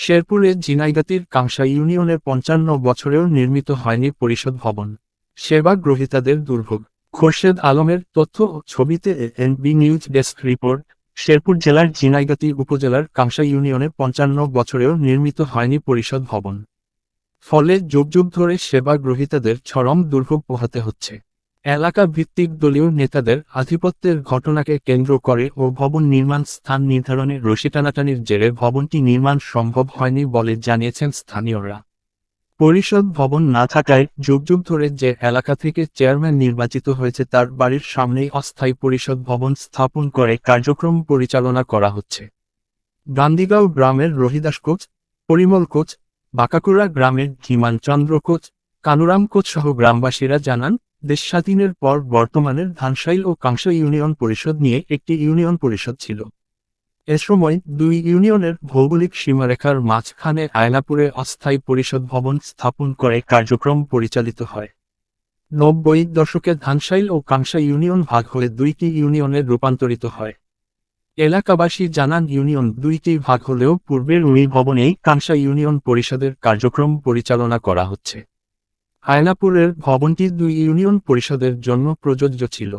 শেরপুরের ঝিনাইগাতির কাংসা ইউনিয়নের পঞ্চান্ন বছরেও নির্মিত হয়নি পরিষদ ভবন। সেবা গ্রহীতাদের দুর্ভোগ। খোরশেদ আলমের তথ্য ও ছবিতে NB news desk report. Sherpur জেলার ঝিনাইগাতি উপজেলার কাংসা ইউনিয়নে পঞ্চান্ন বছরেও নির্মিত হয়নি পরিষদ ভবন। ফলে যুগ যুগ ধরে সেবা গ্রহীতাদের চরম দুর্ভোগ পোহাতে হচ্ছে। এলাকা ভিত্তিক দলীয় নেতাদের আধিপত্যের ঘটনাকে কেন্দ্র করে ও ভবন নির্মাণ স্থান নির্ধারণে রশি টানাটানির জেরে ভবনটি নির্মাণ সম্ভব হয়নি বলে জানিয়েছেন স্থানীয়রা। পরিষদ ভবন না থাকায় যুগ যুগ ধরে যে এলাকা থেকে চেয়ারম্যান নির্বাচিত হয়েছে তার বাড়ির সামনেই অস্থায়ী পরিষদ ভবন স্থাপন করে কার্যক্রম পরিচালনা করা হচ্ছে। গান্ধীগাঁও গ্রামের রহিদাস কোচ, পরিমল কোচ, বাঁকাকুড়া গ্রামের ধীমান চন্দ্র কোচ, কানুরাম কোচ সহ গ্রামবাসীরা জানান দেশ স্বাধীনের পর বর্তমানের ধানসাইল ও কাংস ইউনিয়ন পরিষদ নিয়ে একটি ইউনিয়ন পরিষদ ছিল। এ সময় দুই ইউনিয়নের ভৌগোলিক সীমারেখার মাঝখানে আয়লাপুরে অস্থায়ী পরিষদ ভবন স্থাপন করে কার্যক্রম পরিচালিত হয়। নব্বই দশকে ধানসাইল ও কাংসা ইউনিয়ন ভাগ হয়ে দুইটি ইউনিয়নে রূপান্তরিত হয়। এলাকাবাসী জানান ইউনিয়ন দুইটি ভাগ হলেও পূর্বের ওই ভবনেই কাংসা ইউনিয়ন পরিষদের কার্যক্রম পরিচালনা করা হচ্ছে। আয়নাপুরের ভবনটি দুই ইউনিয়ন পরিষদের জন্য প্রযোজ্য ছিল।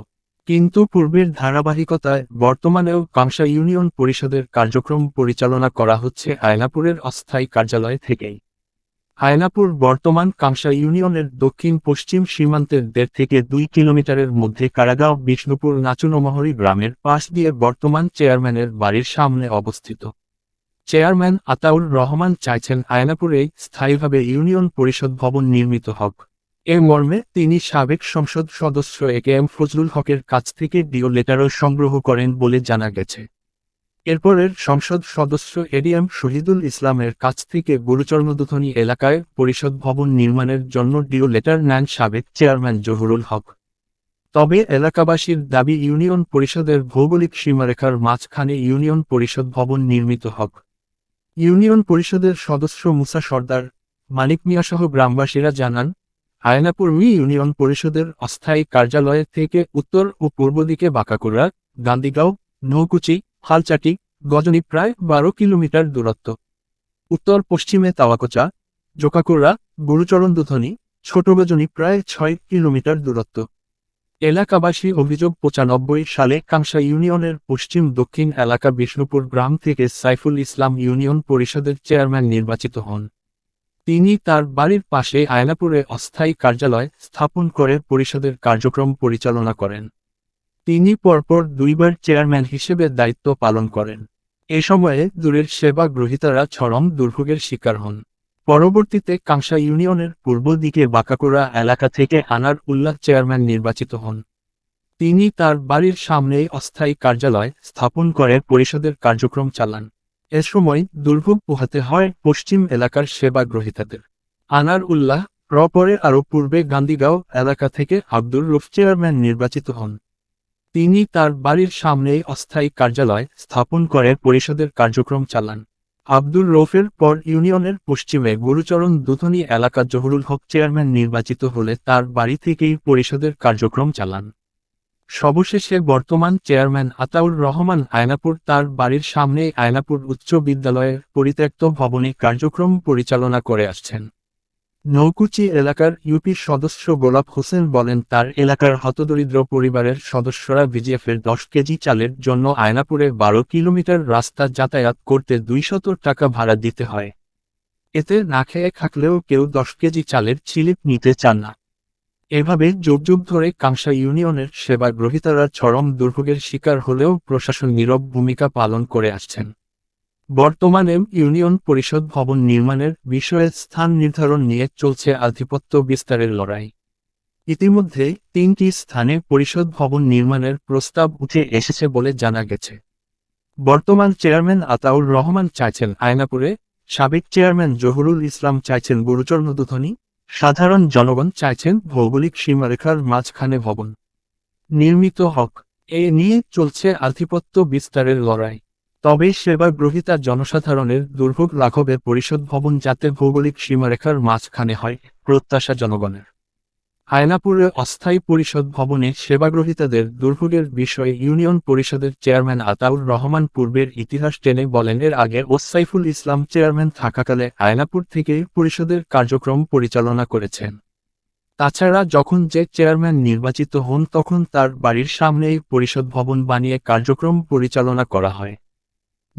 কিন্তু পূর্বের ধারাবাহিকতায় বর্তমানেও কাংসা ইউনিয়ন পরিষদের কার্যক্রম পরিচালনা করা হচ্ছে আয়নাপুরের অস্থায়ী কার্যালয় থেকেই। আয়নাপুর বর্তমান কাংসা ইউনিয়নের দক্ষিণ পশ্চিম সীমান্তের দেড় থেকে দুই কিলোমিটারের মধ্যে কারাগাঁও বিষ্ণুপুর নাচুনমহরী গ্রামের পাশ দিয়ে বর্তমান চেয়ারম্যানের বাড়ির সামনে অবস্থিত। চেয়ারম্যান আতাউর রহমান চাইছেন আয়নাপুরেই স্থায়ীভাবে ইউনিয়ন পরিষদ ভবন নির্মিত হোক। এ মর্মে তিনি সাবেক সংসদ সদস্য এ কে এম ফজলুল হকের কাছ থেকে ডিও লেটারও সংগ্রহ করেন বলে জানা গেছে। এরপরের সংসদ সদস্য এডিএম শহীদুল ইসলামের কাছ থেকে গুরুচর্ণদুধনী এলাকায় পরিষদ ভবন নির্মাণের জন্য ডিও লেটার নেন সাবেক চেয়ারম্যান জহুরুল হক। তবে এলাকাবাসীর দাবি ইউনিয়ন পরিষদের ভৌগোলিক সীমারেখার মাঝখানে ইউনিয়ন পরিষদ ভবন নির্মিত হোক। ইউনিয়ন পরিষদের সদস্য মুসা সর্দার মানিক মিয়াসহ গ্রামবাসীরা জানান, আয়নাপুর মি ইউনিয়ন পরিষদের অস্থায়ী কার্যালয় থেকে উত্তর ও পূর্ব দিকে বাঁকাকুড়া, গান্ধীগাঁও, নৌকুচি, হালচাটি, গজনী প্রায় বারো কিলোমিটার দূরত্ব। উত্তর পশ্চিমে তাওয়াকোচা, জোকাকুড়া, গুরুচরণ দুধনী ছোট গজনী প্রায় ছয় কিলোমিটার দূরত্ব। এলাকাবাসী অভিযোগ, পঁচানব্বই সালে কাংসা ইউনিয়নের পশ্চিম দক্ষিণ এলাকা বিষ্ণুপুর গ্রাম থেকে সাইফুল ইসলাম ইউনিয়ন পরিষদের চেয়ারম্যান নির্বাচিত হন। তিনি তার বাড়ির পাশে আয়নাপুরে অস্থায়ী কার্যালয় স্থাপন করে পরিষদের কার্যক্রম পরিচালনা করেন। তিনি পরপর দুইবার চেয়ারম্যান হিসেবে দায়িত্ব পালন করেন। এ সময়ে দূরের সেবা গ্রহীতারা চরম দুর্ভোগের শিকার হন। পরবর্তীতে কাংসা ইউনিয়নের পূর্ব দিকে বাঁকাকুড়া এলাকা থেকে আনার উল্লাহ চেয়ারম্যান নির্বাচিত হন। তিনি তার বাড়ির সামনেই অস্থায়ী কার্যালয় স্থাপন করে পরিষদের কার্যক্রম চালান। এ সময় দুর্ভোগ পোহাতে হয় পশ্চিম এলাকার সেবা গ্রহীতাদের। আনার উল্লাহ পরে আরও পূর্বে গান্ধীগাঁও এলাকা থেকে আব্দুর রুফ চেয়ারম্যান নির্বাচিত হন। তিনি তার বাড়ির সামনেই অস্থায়ী কার্যালয় স্থাপন করে পরিষদের কার্যক্রম চালান। আব্দুর রৌফের পর ইউনিয়নের পশ্চিমে গুরুচরণ দুধনী এলাকা জহরুল হক চেয়ারম্যান নির্বাচিত হলে তার বাড়ি থেকেই পরিষদের কার্যক্রম চালান। সবশেষে বর্তমান চেয়ারম্যান আতাউর রহমান আয়নাপুর তার বাড়ির সামনে আয়নাপুর উচ্চ বিদ্যালয়ের পরিত্যক্ত ভবনে কার্যক্রম পরিচালনা করে আসছেন। নৌকুচি এলাকার ইউপি সদস্য গোলাপ হোসেন বলেন, তার এলাকার হতদরিদ্র পরিবারের সদস্যরা বিজিএফের দশ কেজি চালের জন্য আয়নাপুরে বারো কিলোমিটার রাস্তা যাতায়াত করতে দুইশত টাকা ভাড়া দিতে হয়। এতে না খেয়ে থাকলেও কেউ দশ কেজি চালের চিলিপ নিতে চান না। এভাবে যুগ যুগ ধরে কাংসা ইউনিয়নের সেবা গ্রহীতারা চরম দুর্ভোগের শিকার হলেও প্রশাসন নীরব ভূমিকা পালন করে আসছেন। বর্তমানে ইউনিয়ন পরিষদ ভবন নির্মাণের বিষয়ে স্থান নির্ধারণ নিয়ে চলছে আধিপত্য বিস্তারের লড়াই। ইতিমধ্যে তিনটি স্থানে পরিষদ ভবন নির্মাণের প্রস্তাব উঠে এসেছে বলে জানা গেছে। বর্তমান চেয়ারম্যান আতাউর রহমান চাইছেন আয়নাপুরে, সাবেক চেয়ারম্যান জহুরুল ইসলাম চাইছেন গুরুচরণদুধনী সাধারণ জনগণ চাইছেন ভৌগোলিক সীমারেখার মাঝখানে ভবন। নির্মিত হক, এ নিয়ে চলছে আধিপত্য বিস্তারের লড়াই। তবে সেবা গ্রহীতা জনসাধারণের দুর্ভোগ লাঘবে পরিষদ ভবন যাতে ভৌগোলিক সীমারেখার মাঝখানে হয়, প্রত্যাশা জনগণের। আয়নাপুরে অস্থায়ী পরিষদ ভবনে সেবাগ্রহীতাদের দুর্ভোগের বিষয়ে ইউনিয়ন পরিষদের চেয়ারম্যান আতাউর রহমান পূর্বের ইতিহাস টেনে বলেন, এর আগে ওসাইফুল ইসলাম চেয়ারম্যান থাকাকালে আয়নাপুর থেকে পরিষদের কার্যক্রম পরিচালনা করেছেন। তাছাড়া যখন যে চেয়ারম্যান নির্বাচিত হন, তখন তার বাড়ির সামনেই পরিষদ ভবন বানিয়ে কার্যক্রম পরিচালনা করা হয়।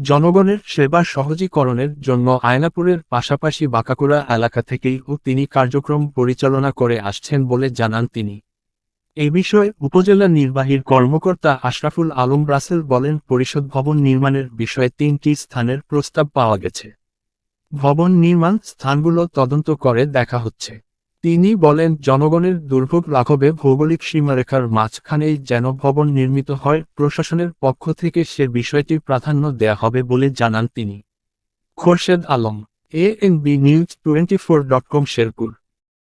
জনগণের সেবা সহজীকরণের জন্য আয়নাপুরের পাশাপাশি বাঁকাকুড়া এলাকা থেকেই ও তিনি কার্যক্রম পরিচালনা করে আসছেন বলে জানান তিনি। এই বিষয়ে উপজেলা নির্বাহীর কর্মকর্তা আশরাফুল আলম রাসেল বলেন, পরিষদ ভবন নির্মাণের বিষয়ে তিনটি স্থানের প্রস্তাব পাওয়া গেছে। ভবন নির্মাণ স্থানগুলো তদন্ত করে দেখা হচ্ছে। তিনি বলেন, জনগণের দুর্ভোগ লাঘবে ভৌগোলিক সীমারেখার মাঝখানেই যেন ভবন নির্মিত হয়, প্রশাসনের পক্ষ থেকে সে বিষয়টি প্রাধান্য দেয়া হবে বলে জানান তিনি। Khorshed Alam A N B news twenty four dot com, Sherpur.